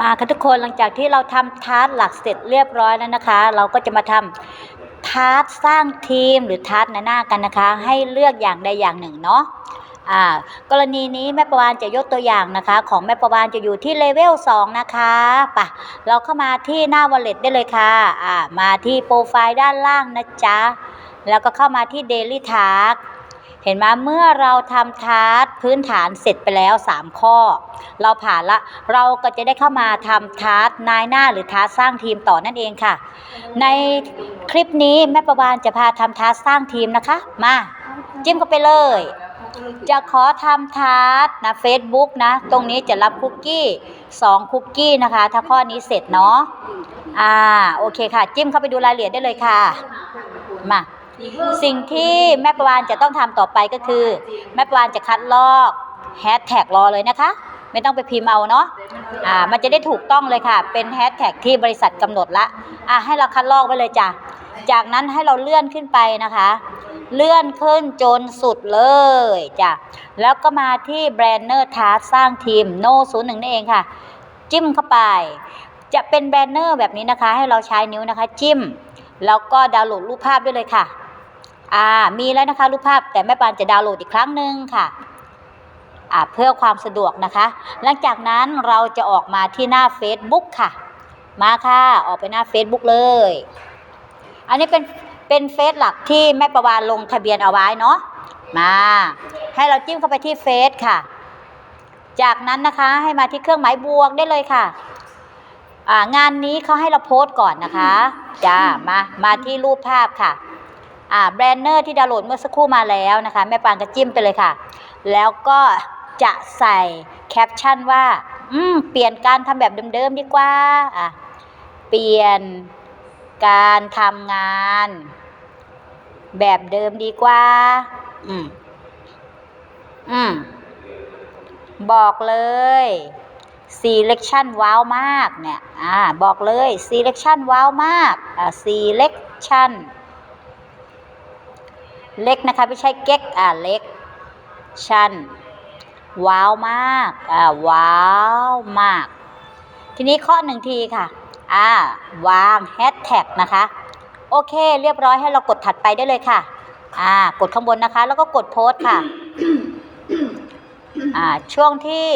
มาค่ะทุกคนหลังจากที่เราทำทาร์ตหลักเสร็จเรียบร้อยแล้วนะคะ เราก็จะมาทำทาร์ตสร้างทีมหรือทาร์ตในหน้ากันนะคะ ให้เลือกอย่างใดอย่างหนึ่งเนาะอ่ากรณีนี้แม่ประวานจะยกตัวอย่างนะคะ ของแม่ประวานจะอยู่ที่เลเวล2นะคะปะเราเข้ามาที่หน้าวอลเล็ตได้เลยค่ะอ่ามาที่โปรไฟล์ด้านล่างนะจ๊ะแล้วก็เข้ามาที่ Daily Task เห็นไหมเมื่อเราทำทาร์ตพื้นฐานเสร็จไปแล้ว 3 ข้อ เราผ่านละเราก็จะได้เข้ามาทำทาร์ตนายหน้าหรือทาร์ตสร้างทีมต่อนั่นเองค่ะ ในคลิปนี้แม่ประวานจะพาทำทาร์ตสร้างทีมนะคะ มาจิ้มเข้าไปเลย จะขอทำทาร์ตนะ Facebook นะ ตรงนี้จะรับคุกกี้2คุกกี้นะคะ ถ้าข้อนี้เสร็จเนาะอ่าโอเคค่ะ จิ้มเข้าไปดูรายละเอียดได้เลยค่ะ มา สิ่งที่แม่ประวานจะต้องทำต่อไปก็คือ แม่ประวานจะคัดลอกแฮชแท็กรอเลยนะคะ ไม่ต้องไปพิมพ์เอาเนาะอ่ามันจะได้ถูกต้องเลยค่ะ เป็นแฮชแท็กที่บริษัทกำหนดละอ่าให้เราคัดลอกไว้เลยจ้ะจากนั้นให้เราเลื่อนขึ้นไปนะคะ เลื่อนขึ้นจนสุดเลยจ้ะแล้วก็มาที่แบรนเนอร์ทาร์สร้างทีมโนศูนย์หนึ่งนั่นเองค่ะ จิ้มเข้าไป จะเป็นแบนเนอร์แบบนี้นะคะ ให้เราใช้นิ้วนะคะ จิ้ม แล้วก็ดาวน์โหลดรูปภาพด้วยเลยค่ะ อ่ามีแล้วนะคะรูปภาพแต่แม่ปานจะดาวน์โหลดอีกครั้งหนึ่งค่ะอ่าเพื่อความสะดวกนะคะ หลังจากนั้นเราจะออกมาที่หน้า Facebook ค่ะ มาค่ะออกไปหน้า Facebook เลย อันนี้เป็นเป็นเฟซหลักที่แม่ประวานลงทะเบียนเอาไว้เนาะมา ให้เราจิ้มเข้าไปที่เฟซค่ะ จากนั้นนะคะให้มาที่เครื่องหมายบวกได้เลยค่ะอ่างานนี้เขาให้เราโพสต์ก่อนนะคะ จ้า มา มาที่รูปภาพค่ะ อ่าแบรนเนอร์ที่ดาวน์โหลดเมื่อสักครู่มาแล้วนะคะ แม่ปานก็จิ้มไปเลยค่ะ แล้วก็จะใส่แคปชั่นว่า อืม เปลี่ยนการทำแบบเดิมๆดีกว่าอะเปลี่ยนการทำงาน แบบเดิมดีกว่า อืม อืม บอกเลย selection ว้าวมากเนี่ย อ่า บอกเลย selection ว้าวมาก อ่า selection เล็กนะคะไม่ใช่เก๊กอ่าเล็กชันว้าวมากอ่าว้าวมาก ทีนี้ข้อหนึ่งทีค่ะ อ่าวางแฮชแท็กนะคะ โอเค เรียบร้อยให้เรากดถัดไปได้เลยค่ะ อ่ากดข้างบนนะคะ แล้วก็กดโพสต์ค่ะ อ่าช่วงที่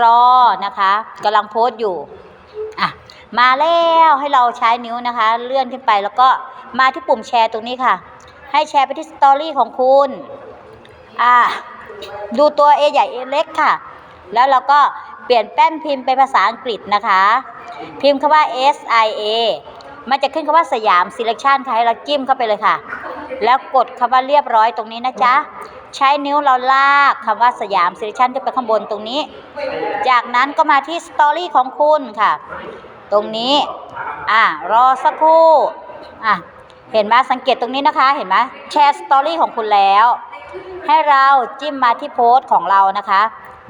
รอนะคะกำลังโพสต์อยู่อะมาแล้วให้เราใช้นิ้วนะคะ เลื่อนขึ้นไปแล้วก็มาที่ปุ่มแชร์ตรงนี้ค่ะ ให้แชร์ไปที่สตอรี่ของคุณ อ่า ดูตัว A ใหญ่ A เล็กค่ะ แล้วเราก็เปลี่ยนแป้นพิมพ์เป็นภาษาอังกฤษนะคะ พิมพ์คำว่า S I A มันจะขึ้นคำว่าสยาม selection ค่ะ ให้เราจิ้มเข้าไปเลยค่ะ แล้วกดคำว่าเรียบร้อยตรงนี้นะจ๊ะ ใช้นิ้วเราลากคำว่าสยาม selection ขึ้นไปข้างบนตรงนี้ จากนั้นก็มาที่สตอรี่ของคุณค่ะ ตรงนี้ อ่ารอสักครู่ อะ เห็นไหมสังเกตตรงนี้นะคะ เห็นไหมแชร์สตอรี่ของคุณแล้ว ให้เราจิ้มมาที่โพสต์ของเรานะคะ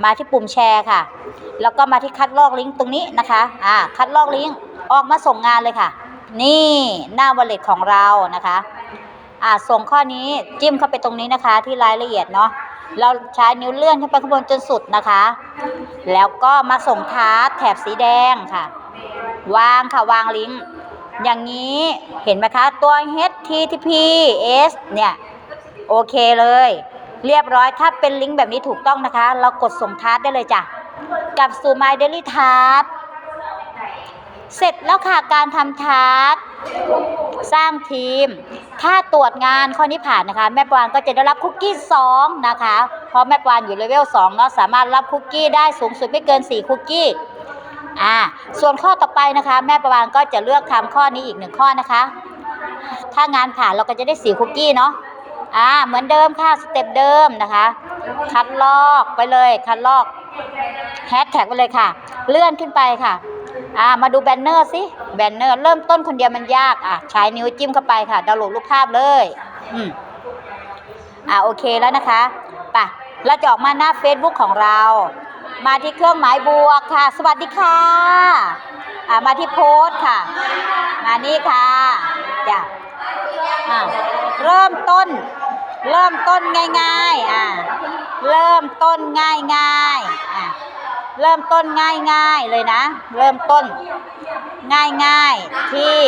มาที่ปุ่มแชร์ค่ะ แล้วก็มาที่คัดลอกลิงก์ตรงนี้นะคะอ่าคัดลอกลิงก์ออกมาส่งงานเลยค่ะ นี่หน้าวอลเล็ตของเรานะคะอ่าส่งข้อนี้จิ้มเข้าไปตรงนี้นะคะ ที่รายละเอียดเนาะเราใช้นิ้วเลื่อนขึ้นไปข้างบนจนสุดนะคะ แล้วก็มาส่งทาร์ตแถบสีแดงค่ะ วางค่ะวางลิงก์ อย่างนี้เห็นไหมคะ ตัว HTTPS เนี่ย โอเคเลย เรียบร้อยถ้าเป็นลิงก์แบบนี้ถูกต้องนะคะ เรากดส่งทาร์ได้เลยจ้ะกลับสู่ My Daily Task เสร็จแล้วค่ะการทำทาร์สร้างทีม ถ้าตรวจงานข้อนี้ผ่านนะคะ แม่ปวานก็จะได้รับคุกกี้ 2 นะคะ เพราะแม่ปวานอยู่เลเวล2เนาะสามารถรับคุกกี้ได้สูงสุดไม่เกิน 4 คุกกี้ อ่าส่วนข้อต่อไปนะคะ แม่ประวานก็จะเลือกทำข้อนี้อีกหนึ่งข้อนะคะ ถ้างานผ่านเราก็จะได้สีคุกกี้เนาะอ่าเหมือนเดิมค่ะสเต็ปเดิมนะคะ คัดลอกไปเลยคัดลอกแฮชแท็กไปเลยค่ะ เลื่อนขึ้นไปค่ะอ่ามาดูแบนเนอร์สิแบนเนอร์เริ่มต้นคนเดียวมันยากอะใช้นิ้วจิ้มเข้าไปค่ะดาวน์โหลดรูปภาพเลยอืมอ่าโอเคแล้วนะคะไปเราจะออกมาหน้า Facebook ของเรา มาที่เครื่องหมายบวกค่ะ สวัสดีค่ะอ่ามาที่โพสค่ะ มานี่ค่ะจ้ะอ่าเริ่มต้น เริ่มต้นง่ายๆอ่าเริ่มต้นง่ายๆอ่าเริ่มต้นง่ายๆเลยนะ เริ่มต้นง่ายๆที่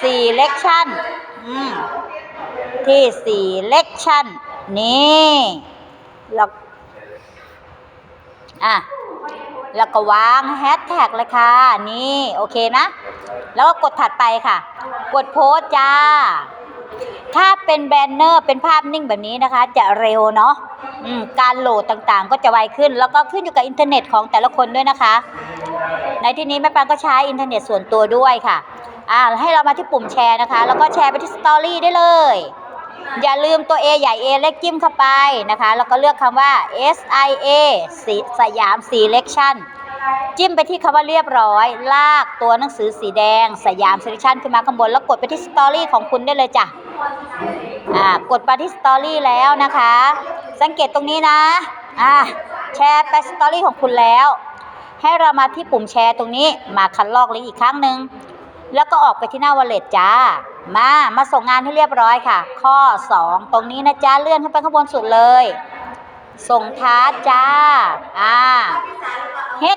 selection อืมที่ selection นี่แล้ว อะแล้วก็วางแฮชแท็กเลยค่ะ นี่โอเคนะ แล้วก็กดถัดไปค่ะ กดโพสต์จ้า ถ้าเป็นแบนเนอร์เป็นภาพนิ่งแบบนี้นะคะ จะเร็วเนาะการโหลดต่างๆ ก็จะไวขึ้น แล้วก็ขึ้นอยู่กับอินเทอร์เน็ตของแต่ละคนด้วยนะคะ ในที่นี้แม่ปานก็ใช้อินเทอร์เน็ตส่วนตัวด้วยค่ะอ่าให้เรามาที่ปุ่มแชร์นะคะ แล้วก็แชร์ไปที่สตอรี่ได้เลย อย่าลืมตัว A ใหญ่ A เล็กจิ้มเข้าไปนะคะ แล้วก็เลือกคำว่า S I A สสยาม Selection จิ้มไปที่คำว่าเรียบร้อย ลากตัวหนังสือสีแดง สยาม Selection ขึ้นมาข้างบน แล้วกดไปที่สตอรี่ของคุณได้เลยจ้ะอ่ากดไปที่สตอรี่แล้วนะคะ สังเกตตรงนี้นะอ่าแชร์ไปสตอรี่ของคุณแล้ว ให้เรามาที่ปุ่มแชร์ตรงนี้ มาคัดลอกลิงก์อีกครั้งหนึ่ง แล้วก็ออกไปที่หน้าวอลเล็ตจ้า มา มาส่งงานให้เรียบร้อยค่ะ ข้อ 2 ตรงนี้นะจ้าเลื่อนขึ้นไปข้างบนสุดเลย ส่งท้าร์จจ้า อ่า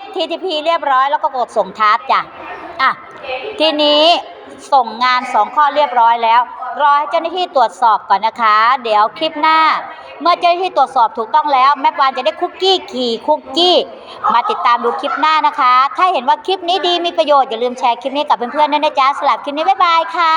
HTTP เรียบร้อยแล้วก็กดส่งท้าร์จจ้ะ อะ ทีนี้ส่งงาน 2 ข้อเรียบร้อยแล้ว รอให้เจ้าหน้าที่ตรวจสอบก่อนนะคะ เดี๋ยวคลิปหน้า เมื่อเจ้าหน้าที่ตรวจสอบถูกต้องแล้ว แม่ปานจะได้คุกกี้ขี่คุกกี้ มาติดตามดูคลิปหน้านะคะ ถ้าเห็นว่าคลิปนี้ดีมีประโยชน์อย่าลืมแชร์คลิปนี้กับเพื่อนๆด้วยนะจ๊ะสำหรับคลิปนี้บ๊ายบายค่ะ